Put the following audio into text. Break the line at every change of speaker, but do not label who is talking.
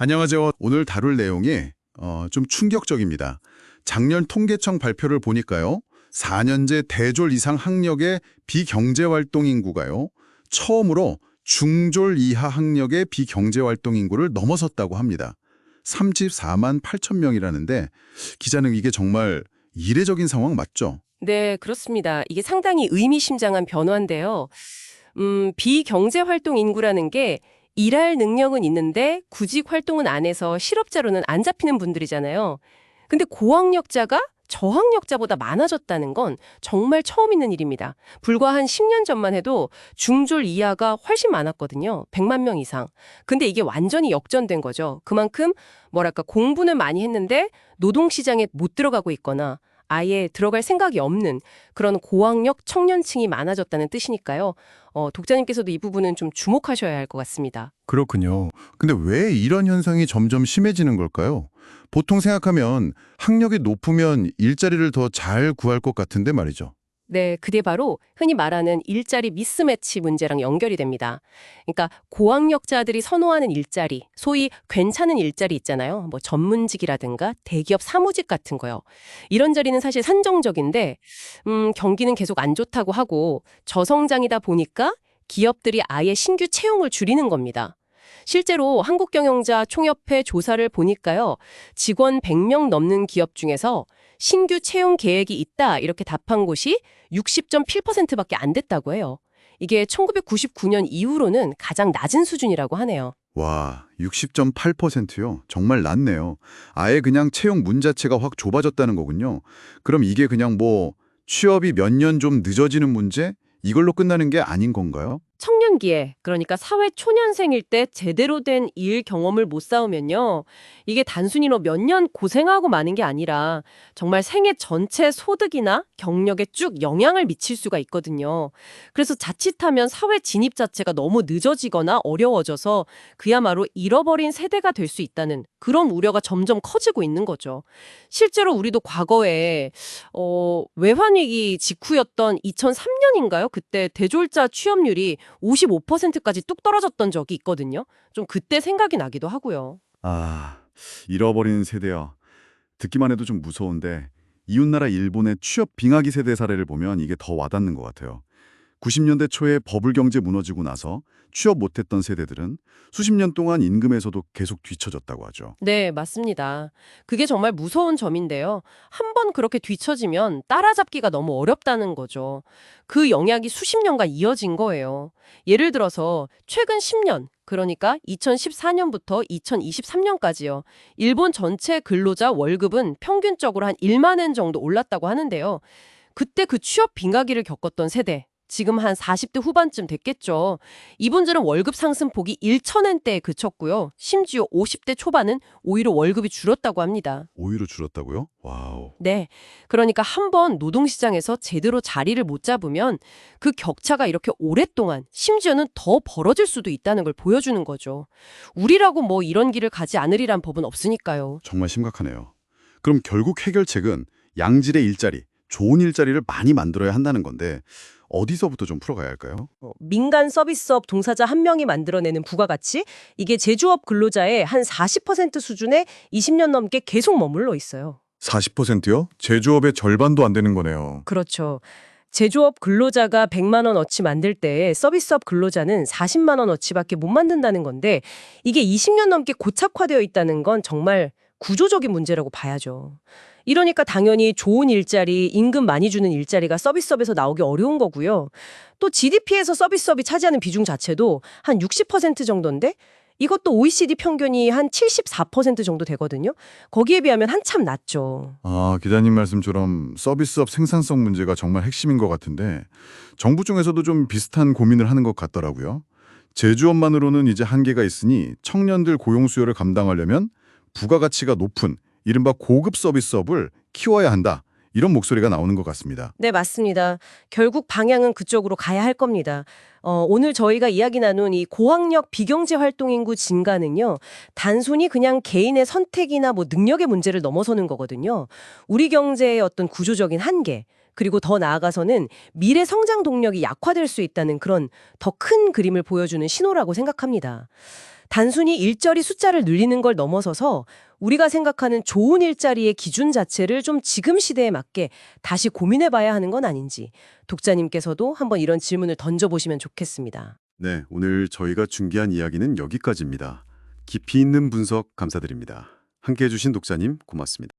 안녕하세요. 오늘 다룰 내용이 어, 좀 충격적입니다. 작년 통계청 발표를 보니까요. 4년제 대졸 이상 학력의 비경제활동 인구가요. 처음으로 중졸 이하 학력의 비경제활동 인구를 넘어섰다고 합니다. 34만 8천 명이라는데 기자는 이게 정말 이례적인 상황 맞죠?
네, 그렇습니다. 이게 상당히 의미심장한 변화인데요. 음, 비경제활동 인구라는 게 일할 능력은 있는데 구직 활동은 안 해서 실업자로는 안 잡히는 분들이잖아요. 근데 고학력자가 저학력자보다 많아졌다는 건 정말 처음 있는 일입니다. 불과 한 10년 전만 해도 중졸 이하가 훨씬 많았거든요. 100만 명 이상. 근데 이게 완전히 역전된 거죠. 그만큼 뭐랄까 공부는 많이 했는데 노동시장에 못 들어가고 있거나 아예 들어갈 생각이 없는 그런 고학력 청년층이 많아졌다는 뜻이니까요. 어, 독자님께서도 이 부분은 좀 주목하셔야 할 것 같습니다.
그렇군요. 근데 왜 이런 현상이 점점 심해지는 걸까요? 보통 생각하면 학력이 높으면 일자리를 더 잘 구할 것 같은데 말이죠.
네, 그게 바로 흔히 말하는 일자리 미스매치 문제랑 연결이 됩니다. 그러니까 고학력자들이 선호하는 일자리, 소위 괜찮은 일자리 있잖아요. 뭐 전문직이라든가 대기업 사무직 같은 거요. 이런 자리는 사실 산정적인데 음, 경기는 계속 안 좋다고 하고 저성장이다 보니까 기업들이 아예 신규 채용을 줄이는 겁니다. 실제로 한국경영자 총협회 조사를 보니까요. 직원 100명 넘는 기업 중에서 신규 채용 계획이 있다 이렇게 답한 곳이 60.7%밖에 안 됐다고 해요. 이게 1999년 이후로는 가장 낮은 수준이라고 하네요.
와, 60.8%요. 정말 낮네요. 아예 그냥 채용 문 자체가 확 좁아졌다는 거군요. 그럼 이게 그냥 뭐 취업이 몇 년 좀 늦어지는 문제? 이걸로 끝나는 게 아닌 건가요?
청년기에 그러니까 사회 초년생일 때 제대로 된 일 경험을 못 쌓으면요. 이게 단순히로 몇년 고생하고 마는 게 아니라 정말 생애 전체 소득이나 경력에 쭉 영향을 미칠 수가 있거든요. 그래서 자칫하면 사회 진입 자체가 너무 늦어지거나 어려워져서 그야말로 잃어버린 세대가 될 수 있다는 그런 우려가 점점 커지고 있는 거죠. 실제로 우리도 과거에 어, 외환위기 직후였던 2003년인가요? 그때 대졸자 취업률이 55%까지 뚝 떨어졌던 적이 있거든요. 좀 그때 생각이 나기도 하고요.
아, 잃어버린 세대요. 듣기만 해도 좀 무서운데 이웃나라 일본의 취업 빙하기 세대 사례를 보면 이게 더 와닿는 것 같아요. 90년대 초에 버블 경제 무너지고 나서 취업 못했던 세대들은 수십 년 동안 임금에서도 계속 뒤처졌다고 하죠.
네, 맞습니다. 그게 정말 무서운 점인데요. 한 번 그렇게 뒤처지면 따라잡기가 너무 어렵다는 거죠. 그 영향이 수십 년간 이어진 거예요. 예를 들어서 최근 10년, 그러니까 2014년부터 2023년까지요. 일본 전체 근로자 월급은 평균적으로 한 1만 엔 정도 올랐다고 하는데요. 그때 그 취업 빙하기를 겪었던 세대, 지금 한 40대 후반쯤 됐겠죠. 이분들은 월급 상승폭이 1천엔대에 그쳤고요. 심지어 50대 초반은 오히려 월급이 줄었다고 합니다.
오히려 줄었다고요? 와우.
네. 그러니까 한 번 노동시장에서 제대로 자리를 못 잡으면 그 격차가 이렇게 오랫동안 심지어는 더 벌어질 수도 있다는 걸 보여주는 거죠. 우리라고 뭐 이런 길을 가지 않으리란 법은 없으니까요.
정말 심각하네요. 그럼 결국 해결책은 양질의 일자리, 좋은 일자리를 많이 만들어야 한다는 건데 어디서부터 좀 풀어가야 할까요?
어, 민간 서비스업 동사자 한 명이 만들어내는 부가가치 이게 제조업 근로자의 한 40% 수준에 20년 넘게 계속 머물러 있어요.
40%요? 제조업의 절반도 안 되는 거네요.
그렇죠. 제조업 근로자가 100만 원어치 만들 때 서비스업 근로자는 40만 원어치밖에 못 만든다는 건데 이게 20년 넘게 고착화되어 있다는 건 정말 구조적인 문제라고 봐야죠. 이러니까 당연히 좋은 일자리, 임금 많이 주는 일자리가 서비스업에서 나오기 어려운 거고요. 또 GDP에서 서비스업이 차지하는 비중 자체도 한 60% 정도인데 이것도 OECD 평균이 한 74% 정도 되거든요. 거기에 비하면 한참 낮죠.
아, 기자님 말씀처럼 서비스업 생산성 문제가 정말 핵심인 것 같은데 정부 중에서도 좀 비슷한 고민을 하는 것 같더라고요. 제조업만으로는 이제 한계가 있으니 청년들 고용 수요를 감당하려면 부가가치가 높은 이른바 고급 서비스업을 키워야 한다. 이런 목소리가 나오는 것 같습니다.
네, 맞습니다. 결국 방향은 그쪽으로 가야 할 겁니다. 어, 오늘 저희가 이야기 나눈 이 고학력 비경제 활동 인구 증가는요, 단순히 그냥 개인의 선택이나 뭐 능력의 문제를 넘어서는 거거든요. 우리 경제의 어떤 구조적인 한계, 그리고 더 나아가서는 미래 성장 동력이 약화될 수 있다는 그런 더 큰 그림을 보여주는 신호라고 생각합니다. 단순히 일자리 숫자를 늘리는 걸 넘어서서 우리가 생각하는 좋은 일자리의 기준 자체를 좀 지금 시대에 맞게 다시 고민해 봐야 하는 건 아닌지 독자님께서도 한번 이런 질문을 던져보시면 좋겠습니다.
네, 오늘 저희가 준비한 이야기는 여기까지입니다. 깊이 있는 분석 감사드립니다. 함께해 주신 독자님 고맙습니다.